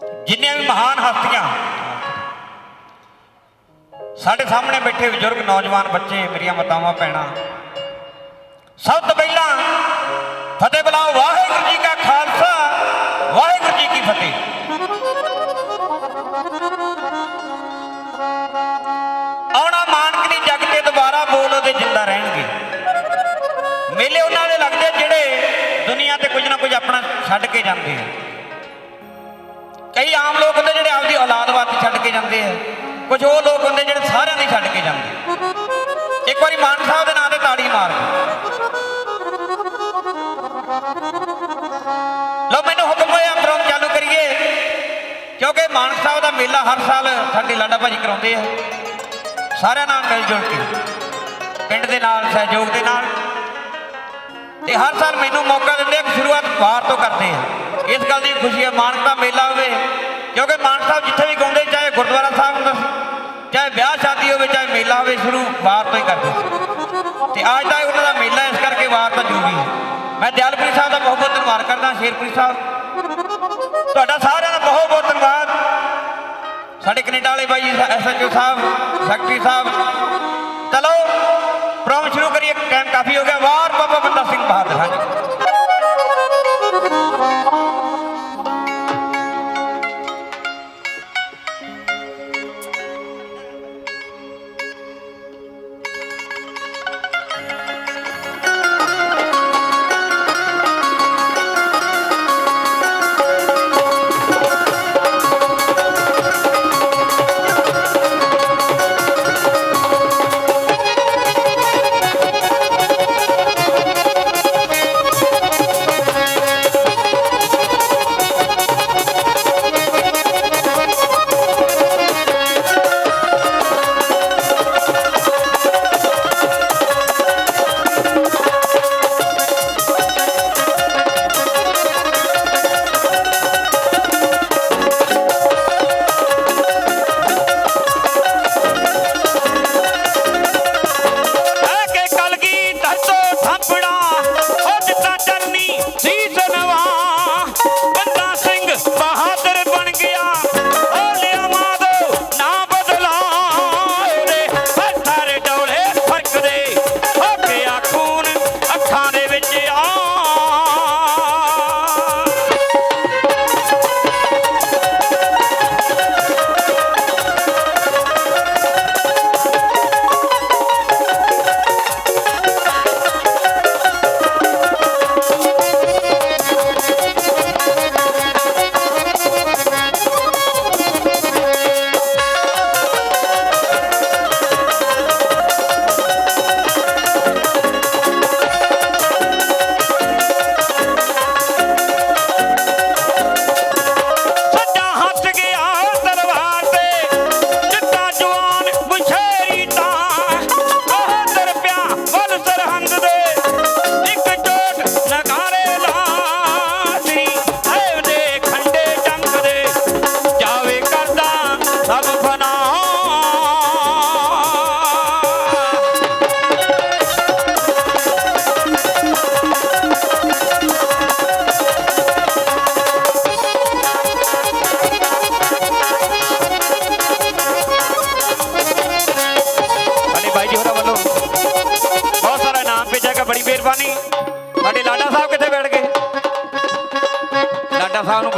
ਜਿੰਨੀਆਂ ਵੀ ਮਹਾਨ ਹਸਤੀਆਂ ਸਾਡੇ ਸਾਹਮਣੇ ਬੈਠੇ ਬਜ਼ੁਰਗ ਨੌਜਵਾਨ ਬੱਚੇ, ਮੇਰੀਆਂ ਮਾਤਾਵਾਂ, ਭੈਣਾਂ, ਸਭ ਤੋਂ ਪਹਿਲਾਂ ਫਤਿਹ ਬੁਲਾਓ, ਵਾਹਿਗੁਰੂ ਜੀ ਕਾ ਖਾਲਸਾ, ਵਾਹਿਗੁਰੂ ਜੀ ਕੀ ਫਤਿਹ। ਆਉਣਾ ਮਾਨਕ ਨਹੀਂ, ਜਗ ਤੇ ਦੁਬਾਰਾ ਬੋਲ ਉਹਦੇ ਜਿੰਦਾ ਰਹਿਣਗੇ। ਮੇਲੇ ਉਹਨਾਂ ਦੇ ਲੱਗਦੇ ਜਿਹੜੇ ਦੁਨੀਆ ਤੇ ਕੁਝ ਨਾ ਕੁਝ ਆਪਣਾ ਛੱਡ ਕੇ ਜਾਂਦੇ ਆ। ਆਮ ਲੋਕ ਹੁੰਦੇ ਜਿਹੜੇ ਆਪਦੀ ਔਲਾਦ ਵਾਸਤੇ ਛੱਡ ਕੇ ਜਾਂਦੇ ਆ। ਕੁਝ ਉਹ ਲੋਕ ਹੁੰਦੇ ਜਿਹੜੇ ਸਾਰਿਆਂ ਦੀ ਛੱਡ ਕੇ ਜਾਂਦੇ ਇੱਕ ਵਾਰੀ ਮਾਨ ਸਾਹਿਬ ਦੇ ਨਾਂ ਤੇ ਤਾੜੀ ਮਾਰ ਦਿਓ। ਮੈਨੂੰ ਹੁਕਮ ਹੋਇਆ ਪ੍ਰੋਗਰਾਮ ਚਾਲੂ ਕਰੀਏ। ਕਿਉਂਕਿ ਮਾਨ ਸਾਹਿਬ ਦਾ ਮੇਲਾ ਹਰ ਸਾਲ ਸਾਡੇ ਲਾਡਾ ਭਾਜੀ ਕਰਾਉਂਦੇ ਆ। ਸਾਰਿਆਂ ਨਾਲ ਮਿਲ ਜੁਲ ਕੇ। ਪਿੰਡ ਦੇ ਨਾਲ, ਸਹਿਯੋਗ ਦੇ ਨਾਲ। ਤੇ ਹਰ ਸਾਲ ਮੈਨੂੰ ਮੌਕਾ ਦਿੰਦੇ ਆ ਕਿ ਸ਼ੁਰੂਆਤ ਬਾਹਰ ਤੋਂ ਕਰਦੇ ਆ। ਇਸ ਗੱਲ ਦੀ ਖੁਸ਼ੀ ਹੈ ਮਾਨਕ ਮੇਲਾ ਹੋਵੇ। ਕਿਉਂਕਿ ਮਾਨ ਸਾਹਿਬ ਜਿੱਥੇ ਵੀ ਗਾਉਂਦੇ, ਚਾਹੇ ਗੁਰਦੁਆਰਾ ਸਾਹਿਬ ਹੁੰਦਾ ਚਾਹੇ ਵਿਆਹ ਸ਼ਾਦੀ ਹੋਵੇ, ਚਾਹੇ ਮੇਲਾ ਹੋਵੇ ਸ਼ੁਰੂ ਵਾਰ ਤੋਂ ਹੀ ਕਰਦੇ ਸੀ। ਤੇ ਅੱਜ ਦਾ ਉਹਨਾਂ ਦਾ ਮੇਲਾ ਇਸ ਕਰਕੇ ਵਾਰ ਤੋਂ ਜ਼ਰੂਰੀ ਹੈ ਮੈਂ ਦਿਆਲਪ੍ਰੀਤ ਸਾਹਿਬ ਦਾ ਬਹੁਤ ਬਹੁਤ ਧੰਨਵਾਦ ਕਰਦਾ, ਸ਼ੇਰਪੁਰੀ ਸਾਹਿਬ। ਤੁਹਾਡਾ ਸਾਰਿਆਂ ਦਾ ਬਹੁਤ ਬਹੁਤ ਧੰਨਵਾਦ। ਸਾਡੇ ਕੈਨੇਡਾ ਵਾਲੇ ਬਾਈ ਐਸਐਚਓ ਸਾਹਿਬ, ਸੈਕਟਰੀ ਸਾਹਿਬ। ਚਲੋ, ਪ੍ਰੋਗਰਾਮ ਸ਼ੁਰੂ ਕਰੀਏ ਟਾਈਮ ਕਾਫੀ ਹੋ ਗਿਆ। ਵਾਰ ਬਾਬਾ ਬੰਦਾ ਸਿੰਘ ਬਹਾਦਰ ਹਾਂਜੀ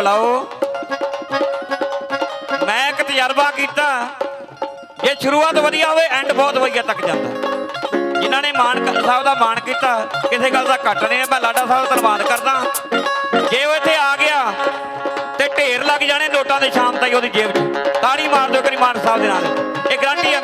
ਬੁਲਾਓ। ਮੈਂ ਇੱਕ ਤਜਰਬਾ ਕੀਤਾ। ਜੇ ਸ਼ੁਰੂਆਤ ਵਧੀਆ ਹੋਵੇ ਐਂਡ ਬਹੁਤ ਵਧੀਆ ਤੱਕ ਜਾਂਦਾ। ਜਿਨ੍ਹਾਂ ਨੇ ਮਾਨ ਸਾਹਿਬ ਦਾ ਮਾਣ ਕੀਤਾ, ਕਿਸੇ ਗੱਲ ਦਾ ਘੱਟ ਨਹੀਂ ਮੈਂ ਲਾਡਾ ਸਾਹਿਬ ਧੰਨਵਾਦ ਕਰਦਾ। ਜੇ ਉਹ ਇੱਥੇ ਆ ਗਿਆ, ਤੇ ਢੇਰ ਲੱਗ ਜਾਣੇ ਨੋਟਾਂ ਦੇ ਸ਼ਾਮ ਤਾਈ ਉਹਦੀ ਜੇਬ 'ਚ। ਤਾੜੀ ਮਾਰ ਦਿਓ ਕਰੀ ਮਾਨ ਸਾਹਿਬ ਦੇ ਨਾਲ। ਇਹ ਗਰੰਟੀ ਹੈ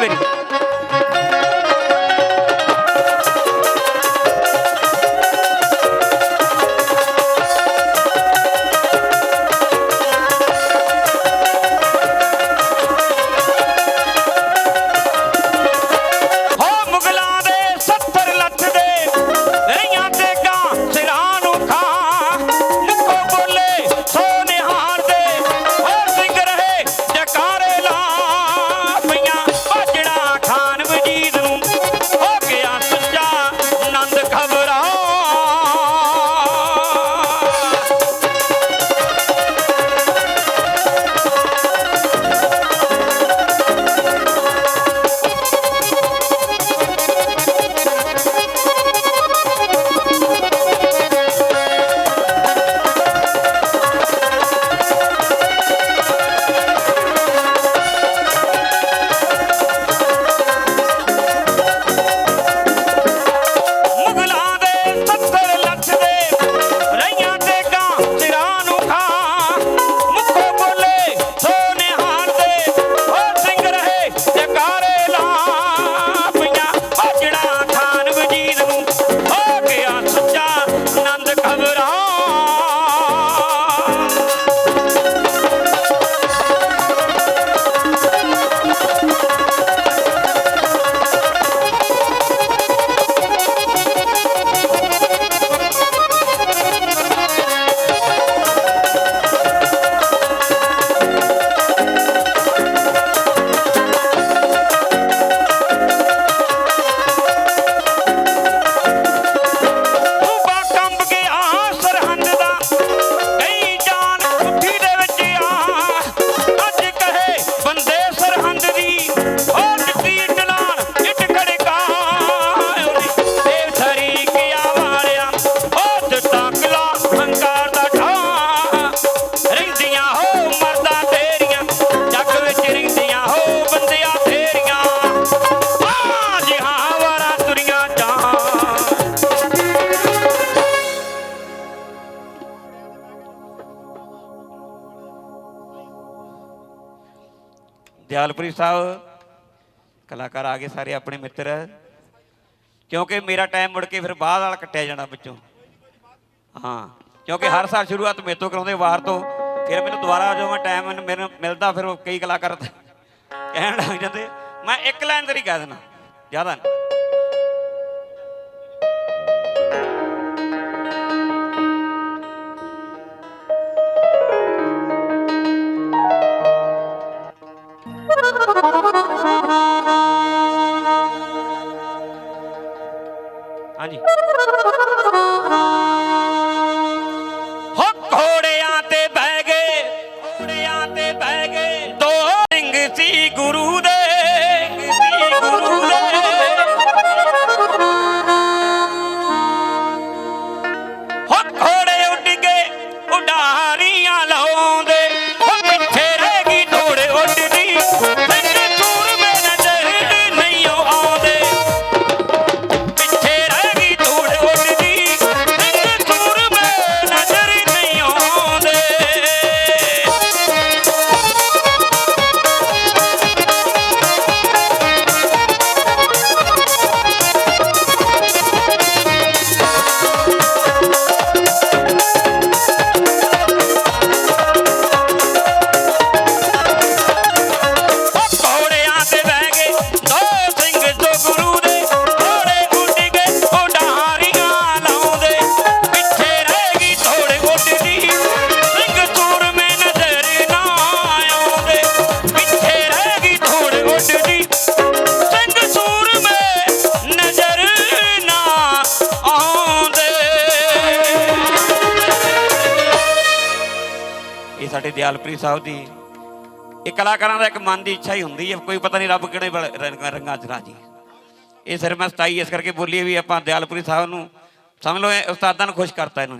ਦਿਆਲਪੁਰੀ ਸਾਹਿਬ, ਕਲਾਕਾਰ ਆ ਗਏ ਸਾਰੇ ਆਪਣੇ ਮਿੱਤਰ। ਕਿਉਂਕਿ ਮੇਰਾ ਟਾਈਮ ਮੁੜ ਕੇ ਫਿਰ ਬਾਅਦ ਵਾਲਾ ਕੱਟਿਆ ਜਾਣਾ ਵਿੱਚੋਂ। ਹਾਂ, ਕਿਉਂਕਿ ਹਰ ਸਾਲ ਸ਼ੁਰੂਆਤ ਮੇਰੇ ਤੋਂ ਕਰਾਉਂਦੇ, ਵਾਰ ਤੋਂ। ਫਿਰ ਮੈਨੂੰ ਦੁਬਾਰਾ ਜਦੋਂ ਮੈਂ ਟਾਈਮ ਮੈਨੂੰ ਮਿਲਦਾ, ਫਿਰ ਉਹ ਕਈ ਕਲਾਕਾਰ ਕਹਿਣ ਲੱਗ ਜਾਂਦੇ, ਮੈਂ ਇੱਕ ਲਾਈਨ ਤੇਰੀ ਕਹਿ ਦੇਣਾ ਜ਼ਿਆਦਾ ਨਹੀਂ ਸਿੰਘ ਗੁਰੂ ਦੇ ਇਹ ਸਾਡੇ ਦਿਆਲਪ੍ਰੀਤ ਸਾਹਿਬ ਦੀ। ਇਹ ਕਲਾਕਾਰਾਂ ਦਾ ਇੱਕ ਮਨ ਦੀ ਇੱਛਾ ਹੀ ਹੁੰਦੀ ਹੈ, ਕੋਈ ਪਤਾ ਨਹੀਂ ਰੱਬ ਕਿਹੜੇ ਰੰਗਾਂ ਚ ਰਾਜੀ ਇਹ ਸਿਰ ਮੈਂ ਸਤਾਈ, ਇਸ ਕਰਕੇ ਬੋਲੀ ਵੀ ਆਪਾਂ ਦਿਆਲਪੁਰੀ ਸਾਹਿਬ ਨੂੰ ਸਮਝ ਲਓ, ਇਹ ਉਸਤਾਦਾਂ ਨੂੰ ਖੁਸ਼ ਕਰਤਾ ਇਹਨਾਂ ਨੇ।